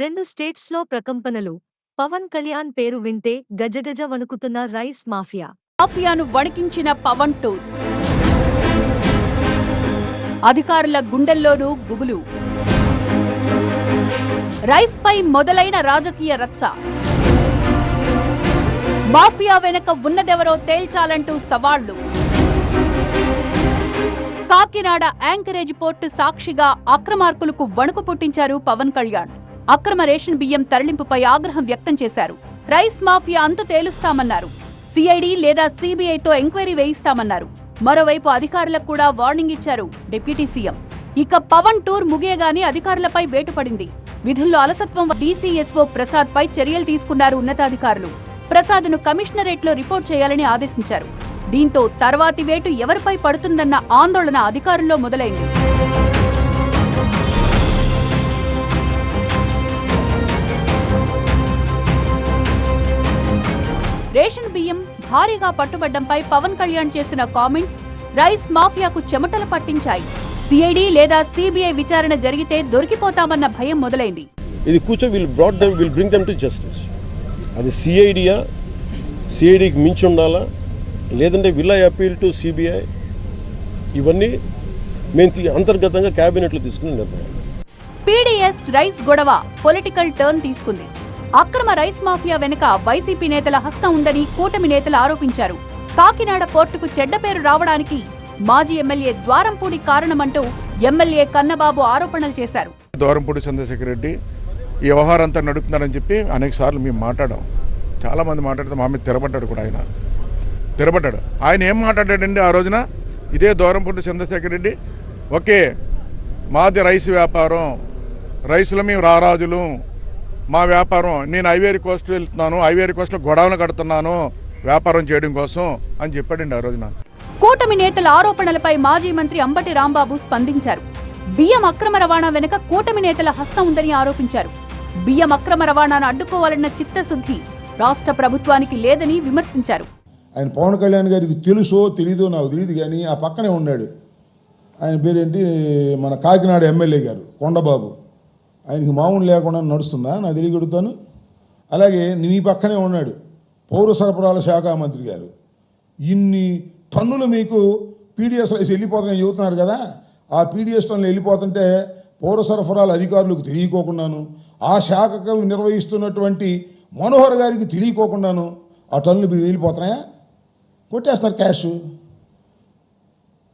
రెండు స్టేట్స్లో ప్రకంపనలు. పవన్ కళ్యాణ్ పేరు వింటే గజగజ వణుకుతున్న రైస్ మాఫియా. మాఫియాను వణికించిన పవన్ టూర్. అధికారుల గుండెల్లోనూ గుబులు. రైస్ పై మొదలైన రాజకీయ రచ్చ. మాఫియా వెనక ఉన్నదెవరో తేల్చాలంటూ సవాళ్ళు. కాకినాడ యాంకరేజ్ పోర్టు సాక్షిగా అక్రమార్కులకు వణుకు పుట్టించారు పవన్ కళ్యాణ్. అక్రమ రేషన్ బియ్యం తరలింపుపై ఆగ్రహం వ్యక్తం చేశారు. రైస్ మాఫియా అంతు తేలుస్తామన్నారు. సిఐడి లేదా సిబిఐతో ఎంక్వైరీ వేయిస్తామన్నారు. మరోవైపు అధికారులకు కూడా వార్నింగ్ ఇచ్చారు డిప్యూటీ సీఎం. ఇక పవన్ టూర్ ముగియగానే అధికారులపై వేటుపడింది విధుల్లో అలసత్వం డీసీఎస్ఓ ప్రసాద్ పై చర్యలు తీసుకున్నారు ఉన్నతాధికారులు. ప్రసాద్ను కమిషనరేట్లో రిపోర్ట్ చేయాలని ఆదేశించారు. దీంతో తర్వాతి వేటు ఎవరిపై పడుతుందన్న ఆందోళన అధికారుల్లో మొదలైంది. రేషన్ బియ్యం భారీగా పట్టుబడ్డంపై పవన్ కళ్యాణ్ చేసిన కామెంట్స్ రైస్ మాఫియాకు చెమటలు పట్టించాయి. సిఐడి లేదా సిబిఐ విచారణ జరిగితే దొరికిపోతామన్న భయం మొదలైంది. ఇది కూర్చో వీళ్ళు brought them will bring them to justice అది సిఐడియా? సిఐడికి మించి ఉండాలా? లేదంటే will I appeal to CBI? ఇవన్నీ మేము అంతర్గతంగా క్యాబినెట్లో తీసుకున్న నిర్ణయం పీడీఎస్ రైస్ గొడవ పొలిటికల్ టర్న్ తీసుకుంది. అక్రమ రైస్ మాఫియా వెనుక వైసీపీ నేతల హస్తం ఉందని కూటమి నేతలు ఆరోపించారు. కాకినాడ పోర్టుకు చెడ్డ పేరు రావడానికి మాజీ ఎమ్మెల్యే ద్వారంపూడి కారణమంటూ ఎమ్మెల్యే కన్నబాబు ఆరోపణలు చేశారు. ద్వారంపూడి చంద్రశేఖర్ రెడ్డి ఈ వ్యవహారం అంతా నడుపుతున్నారని చెప్పి అనేక సార్లు మేము మాట్లాడాం. చాలామంది మాట్లాడితే మా మీద తిరబడ్డాడు కూడా ఆయన. తిరబడ్డాడు ఆయన ఏం మాట్లాడాడండి ఆ రోజున? ఇదే దూరంపూడి చంద్రశేఖర్ రెడ్డి ఓకే మాది రైస్ వ్యాపారం. రైసులో మేము రారాజులు. మా వ్యాపారం నేను ఐవేరి కోస్ట్ వెళ్తున్నాను ఐవేరి కోస్ట్లో గొడవలు కడుతున్నాను వ్యాపారం చేయడం కోసం అని చెప్పాడండి ఆ రోజున. కూటమి నేతల ఆరోపణలపై మాజీ మంత్రి అంబటి రాంబాబు స్పందించారు. బియ్యం అక్రమ రవాణా వెనుక కూటమి నేతల హస్తం ఉందని ఆరోపించారు. బియ్యం అక్రమ రవాణాను అడ్డుకోవాలన్న చిత్తశుద్ధి రాష్ట్ర ప్రభుత్వానికి లేదని విమర్శించారు. ఆయన పవన్ కళ్యాణ్ గారికి తెలుసో తెలీదో నాకు తెలియదు కానీ ఆ పక్కనే ఉన్నాడు. ఆయన పేరేంటి? మన కాకినాడ ఎమ్మెల్యే గారు కొండబాబు. ఆయనకి మామూలు లేకుండా నడుస్తుందా? నా తిరిగిడుతాను అలాగే నీ పక్కనే ఉన్నాడు పౌర సరఫరాల శాఖ మంత్రి గారు. ఇన్ని టన్నులు మీకు పీడిఎస్ రైస్ వెళ్ళిపోతున్నాయి చెబుతున్నారు కదా? ఆ పీడిఎస్ టన్నులు వెళ్ళిపోతుంటే పౌర సరఫరాల అధికారులకు తెలియకోకుండాను ఆ శాఖకు నిర్వహిస్తున్నటువంటి మనోహర్ గారికి తెలియకోకుండాను ఆ టన్నులు వెళ్ళిపోతున్నాయా? కొట్టేస్తారు క్యాష్.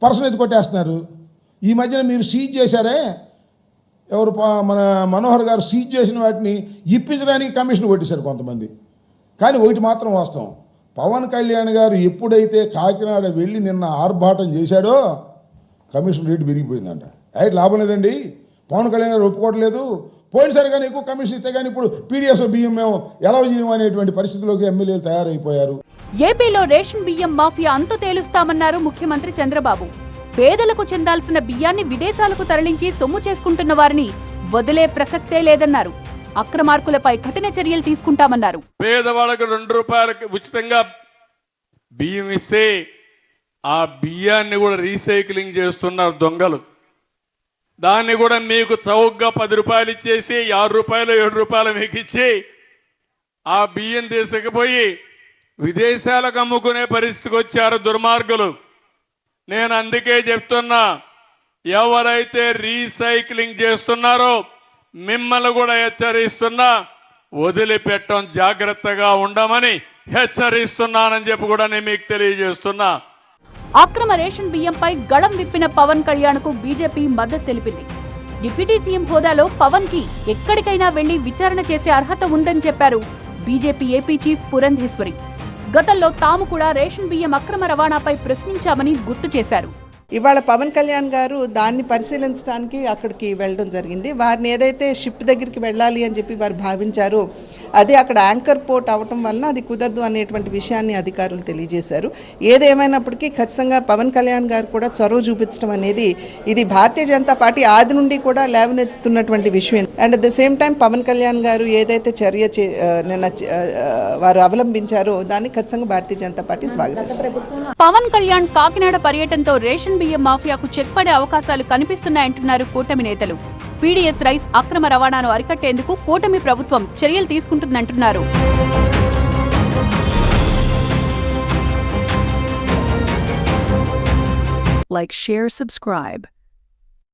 పర్సన్ అయితే కొట్టేస్తున్నారు. ఈ మధ్యన మీరు సీజ్ చేశారే? ఎవరు పా- మన మనోహర్ గారు సీజ్ చేసిన వాటిని ఇప్పించడానికి కమిషన్ కొట్టేశారు కొంతమంది. కానీ ఒకటి మాత్రం వాస్తవం. పవన్ కళ్యాణ్ గారు ఎప్పుడైతే కాకినాడ వెళ్ళి నిన్న ఆర్భాటం చేశాడో కమిషన్ రేటు పెరిగిపోయిందంట. అయితే లాభం లేదండి. పవన్ కళ్యాణ్ గారు ఒప్పుకోవట్లేదు. పోయినసారి కానీ ఎక్కువ కమిషన్ ఇస్తే కానీ ఇప్పుడు పీడిఎస్ బియ్యం మేము ఎలా చేయం అనేటువంటి పరిస్థితిలోకి ఎమ్మెల్యేలు తయారైపోయారు. ఏపీలో రేషన్ బియ్యం మాఫియా అంతు తేలుస్తామన్నారు ముఖ్యమంత్రి చంద్రబాబు. పేదలకు చెందాల్సిన బియ్యాన్ని విదేశాలకు తరలించి సొమ్ము చేసుకుంటున్న వారిని వదిలే ప్రసక్తే లేదన్నారు. అక్రమార్కులపై కఠిన చర్యలు తీసుకుంటామన్నారు. పేదవాళ్ళకు రెండు రూపాయలకు ఉచితంగా బియ్యం ఇస్తే ఆ బియ్యాన్ని కూడా రీసైక్లింగ్ చేస్తున్నారు దొంగలు. దాన్ని కూడా మీకు చౌకగా పది రూపాయలు ఇచ్చేసి ఆరు రూపాయలు ఏడు రూపాయలు మీకు ఇచ్చి ఆ బియ్యం తీసుకుపోయి విదేశాలకు అమ్ముకునే పరిస్థితికి వచ్చారు దుర్మార్గులు. నేను అందుకే చెప్తున్నా ఎవరైతే రీసైక్లింగ్ చేస్తున్నారో మిమ్మల్ని కూడా హెచ్చరిస్తున్నా వదిలిపెట్టం జాగ్రత్తగా ఉండమని హెచ్చరిస్తున్నానని చెప్పి కూడా నేను మీకు తెలియజేస్తున్నా. అక్రమ రేషన్ బియ్యంపై గళం విప్పిన పవన్ కళ్యాణ్కు బీజేపీ మద్దతు తెలిపింది. డిప్యూటీ సీఎం హోదాలో పవన్కి ఎక్కడికైనా వెళ్ళి విచారణ చేసే అర్హత ఉందని చెప్పారు బీజేపీ ఏపీ చీఫ్ పురంధేశ్వరి. గతంలో తాము కూడా రేషన్ బియ్యం అక్రమ రవాణాపై ప్రశ్నించామని గుర్తు చేశారు. ఇవాళ పవన్ కళ్యాణ్ గారు దాన్ని పరిశీలించడానికి అక్కడికి వెళ్ళడం జరిగింది. వారిని ఏదైతే షిప్ దగ్గరికి వెళ్ళాలి అని చెప్పి వారు భావించారో అది అక్కడ యాంకర్ పోర్ట్ అవటం వలన అది కుదరదు అనేటువంటి విషయాన్ని అధికారులు తెలియజేశారు. ఏదేమైనప్పటికీ ఖచ్చితంగా పవన్ కళ్యాణ్ గారు కూడా చొరవ చూపించడం అనేది ఇది భారతీయ జనతా పార్టీ ఆది నుండి కూడా లేవనెత్తుతున్నటువంటి విషయం. And at the same time Pawan Kalyan గారు ఏదైతే చర్య చే- నిన్న వారు అవలంబించారో దాన్ని ఖచ్చితంగా భారతీయ జనతా పార్టీ స్వాగతిస్తారు పవన్ కళ్యాణ్ కాకినాడ పర్యటనతో రేషన్ రేషన్ బియ్యం మాఫియాకు చెక్ పడే అవకాశాలు కనిపిస్తున్నాయంటున్నారు కూటమి నేతలు పీడీఎస్ రైస్ అక్రమ రవాణాను అరికట్టేందుకు కూటమి ప్రభుత్వం చర్యలు తీసుకుంటుందంటున్నారు Like, share, subscribe.